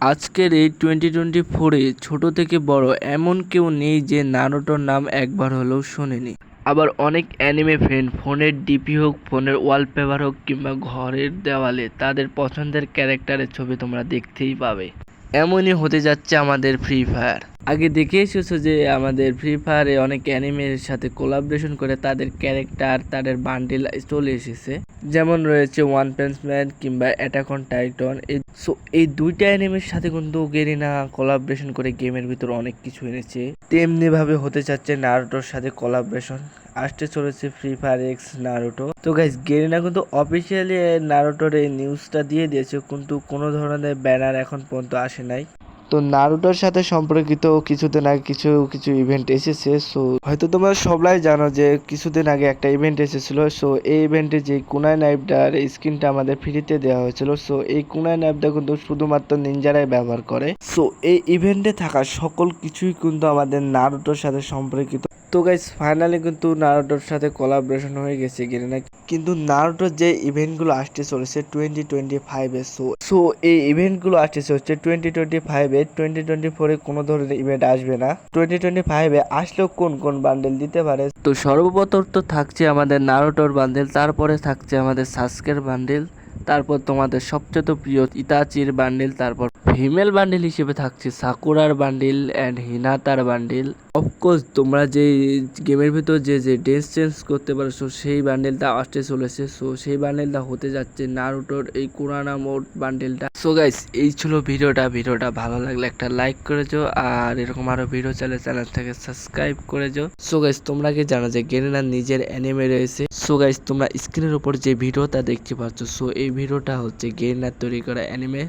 আজকের এই twenty twenty ফোরে ছোট থেকে বড় এমন কেউ নেই যে নারোটোর নাম একবার হলেও শোনেনি। আবার অনেক অ্যানিমে ফ্রেন্ড ফোনের ডিপি হোক, ফোনের ওয়ালপেপার হোক কিংবা ঘরের দেওয়ালে তাদের পছন্দের ক্যারেক্টারের ছবি তোমরা দেখতেই পাবে। এমনই হতে যাচ্ছে আমাদের ফ্রি ফায়ার আগে দেখে এসেছ যে আমাদের ফ্রি ফায়ারে অনেক অ্যানিমের সাথে কোলাবরেশন করে তাদের ক্যারেক্টার তাদের বান্ডিল চলে এসেছে। যেমন রয়েছে ওয়ান পেন্স ম্যান কিংবা অ্যাটাক অন টাইটন এই সো এই দুইটা অ্যানিমের সাথে কিন্তু গেরিনা কোলাবরেশন করে গেমের ভিতর অনেক কিছু এনেছে। তেমনি ভাবে হতে চাচ্ছে নারুটোর সাথে কোলাবরেশন আসতে চলেছে ফ্রি ফায়ার এক্স নারুটো তো গাইজ গেরিনা কিন্তু অফিসিয়ালি নারুটোর এই নিউজটা দিয়ে দিয়েছে, কিন্তু কোনো ধরনের ব্যানার এখন পর্যন্ত আসে নাই। তো নারুটোর সাথে সম্পর্কিত কিছুদিন আগে কিছু কিছু ইভেন্ট এসেছে সো হয়তো তোমরা সবাই জানো যে কিছুদিন আগে একটা ইভেন্ট এসেছিল সো এই ইভেন্টে যে কুনাই নাইফটার স্ক্রিনটা আমাদের ফ্রিতে দেওয়া হয়েছিল সো এই কুনাই নাইফটা কিন্তু শুধুমাত্র নিনজারাই ব্যবহার করে। সো এই ইভেন্টে থাকা সকল কিছুই কিন্তু আমাদের নারুটোর সাথে সম্পর্কিত। তো গাইস ফাইনালি কিন্তু নারুটোর সাথে কোলাবরেশন হয়ে গেছে গেরিনা কিন্তু নারুটোর যে ইভেন্টগুলো আসতে চলেছে টোয়েন্টি টোয়েন্টি ফাইভে সো সো এই ইভেন্টগুলো আসতে চলছে টোয়েন্টি টোয়েন্টি ফাইভে টোয়েন্টি টোয়েন্টি ফোরে কোনো ধরনের ইভেন্ট আসবে না। টোয়েন্টি টোয়েন্টি ফাইভে আসলেও কোন কোন বান্ডেল দিতে পারে? তো সর্বপ্রথম তো থাকছে আমাদের নারুটোর বান্ডেল তারপরে থাকছে আমাদের সাসকের বান্ডেল তারপর তোমাদের সবচেয়ে প্রিয় ইতাচির বান্ডিল, তারপর ফিমেল বান্ডিল হিসেবে থাকছে সাকুরার বান্ডিল অ্যান্ড হিনাতার বান্ডিল। অফকোর্স তোমরা যে গেমের ভিতর যে যে ড্রেস চেঞ্জ করতে পারছ, সেই বান্ডেলটা আসতে চলেছে। সো সেই বান্ডেলটা হতে যাচ্ছে নারুটোর এই কুরানা মোড বান্ডেলটা। সো গাইস এই ছিল ভিডিওটা। ভিডিওটা ভালো লাগলে একটা লাইক করে আর এরকম আরও ভিডিও চাইলে চ্যানেল থেকে সাবস্ক্রাইব করে সো গাইস তোমরা কি জানো যে গেরিনার নিজের অ্যানিমে রয়েছে? সো গাইস তোমরা স্ক্রিনের উপর যে ভিডিওটা দেখতে পাচ্ছ সো এই ভিডিওটা হচ্ছে গেরিনার তৈরি করা অ্যানিমে